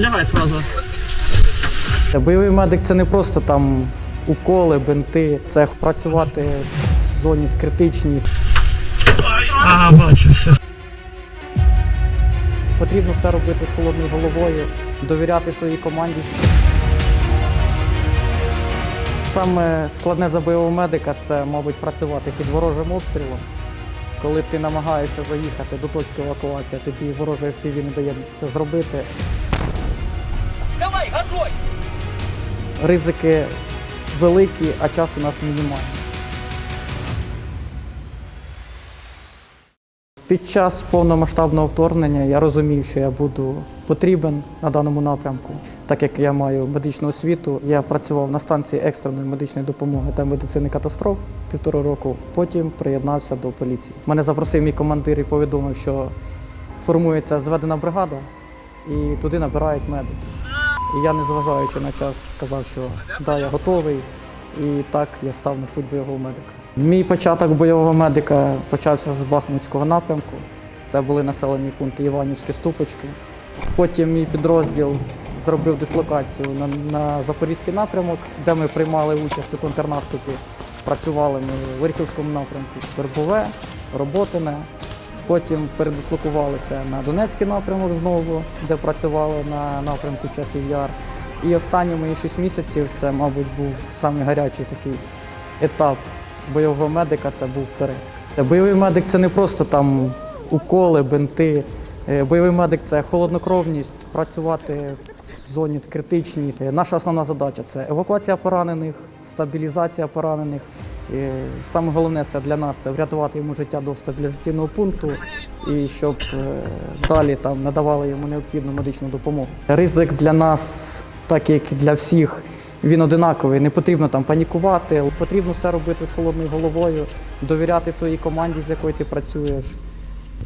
Лягай сразу. Бойовий медик це не просто там уколи, бинти, це працювати в зоні критичній. Ага, бачу, все. Потрібно все робити з холодною головою, довіряти своїй команді. Саме складне за бойового медика це, мабуть, працювати під ворожим обстрілом. Коли ти намагаєшся заїхати до точки евакуації, тобі ворожий FPV не дає це зробити. Ризики великі, а час у нас мінімальний. Під час повномасштабного вторгнення я розумів, що я буду потрібен на даному напрямку, так як я маю медичну освіту. Я працював на станції екстреної медичної допомоги та медицини катастроф півтора року. Потім приєднався до поліції. Мене запросив мій командир і повідомив, що формується зведена бригада, і туди набирають медики. І я, незважаючи на час, сказав, що да, я готовий. І так я став на путь бойового медика. Мій початок бойового медика почався з Бахмутського напрямку. Це були населені пункти Іванівські Ступочки. Потім мій підрозділ зробив дислокацію на, на Запорізький напрямок, де ми приймали участь у контрнаступі. Працювали ми в Оріхівському напрямку Вербове, Роботине. Потім передислокувалися на Донецький напрямок знову, де працювали на напрямку часів Яр. І останні мої 6 місяців це, мабуть, був самий гарячий такий етап бойового медика це був Торецьк. Бойовий медик це не просто там уколи, бинти. Е, Бойовий медик це холоднокровність, працювати в зоні критичній. Наша основна задача це евакуація поранених, стабілізація поранених. І саме головне це для нас це врятувати йому життя до стабілізаційного пункту і щоб е, далі там надавали йому необхідну медичну допомогу. Ризик для нас, так як і для всіх, він одинаковий. Не потрібно там панікувати, потрібно все робити з холодною головою, довіряти своїй команді, з якою ти працюєш.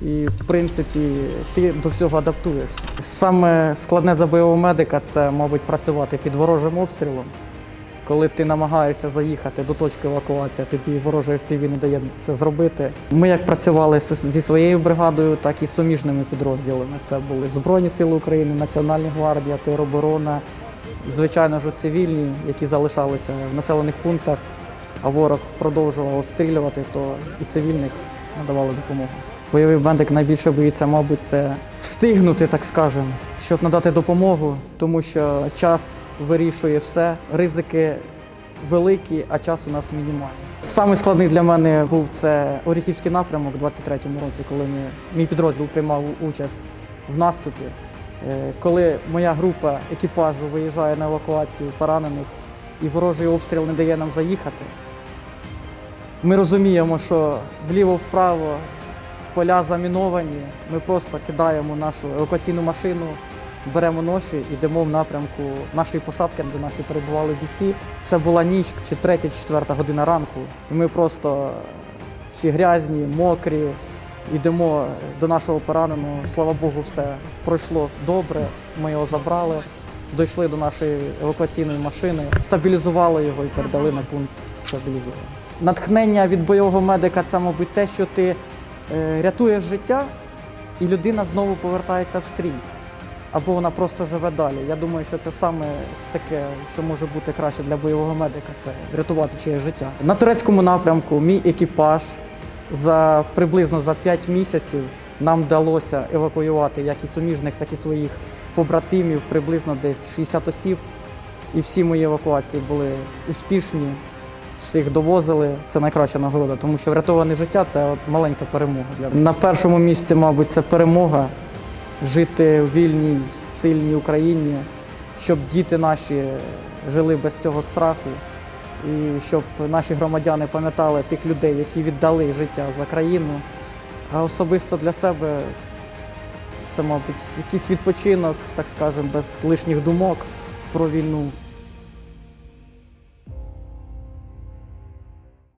І, в принципі, ти до всього адаптуєшся. Саме складне за бойового медика це, мабуть, працювати під ворожим обстрілом. Коли ти намагаєшся заїхати до точки евакуації, тобі ворожий FPV не дає це зробити. Ми як працювали зі своєю бригадою, так і з суміжними підрозділами. Це були Збройні Сили України, Національна гвардія, тероборона, звичайно ж, цивільні, які залишалися в населених пунктах, а ворог продовжував обстрілювати, то і цивільних надавали допомогу. Бойовий медик найбільше боїться, мабуть, це встигнути, так скажемо, щоб надати допомогу, тому що час вирішує все. Ризики великі, а час у нас мінімальний. Самий складний для мене був це Оріхівський напрямок у 23-му році, коли ми, мій підрозділ приймав участь в наступі. Е, Коли моя група екіпажу виїжджає на евакуацію поранених і ворожий обстріл не дає нам заїхати, ми розуміємо, що вліво-вправо поля заміновані. Ми просто кидаємо нашу евакуаційну машину, беремо ноші йдемо в напрямку нашої посадки, де наші перебували бійці. Це була ніч, чи третя, чи четверта година ранку. І ми просто всі грязні, мокрі. Йдемо до нашого пораненого. Слава Богу, все пройшло добре. Ми його забрали, дійшли до нашої евакуаційної машини, стабілізували його і передали на пункт стабілізування. Натхнення від бойового медика це, мабуть, те, що ти рятуєш життя, і людина знову повертається в стрій. Або вона просто живе далі. Я думаю, що це саме таке, що може бути краще для бойового медика це рятувати чиєсь життя. На турецькому напрямку мій екіпаж за приблизно за 5 місяців нам вдалося евакуювати як і суміжних, так і своїх побратимів, приблизно десь 60 осіб. І всі мої евакуації були успішні, всіх довозили. Це найкраща нагорода, тому що врятоване життя це от маленька перемога. На першому місці, мабуть, це перемога жити в вільній, сильній Україні, щоб діти наші жили без цього страху, і щоб наші громадяни пам'ятали тих людей, які віддали життя за країну. А особисто для себе це, мабуть, якийсь відпочинок, так скажемо, без лишніх думок про війну.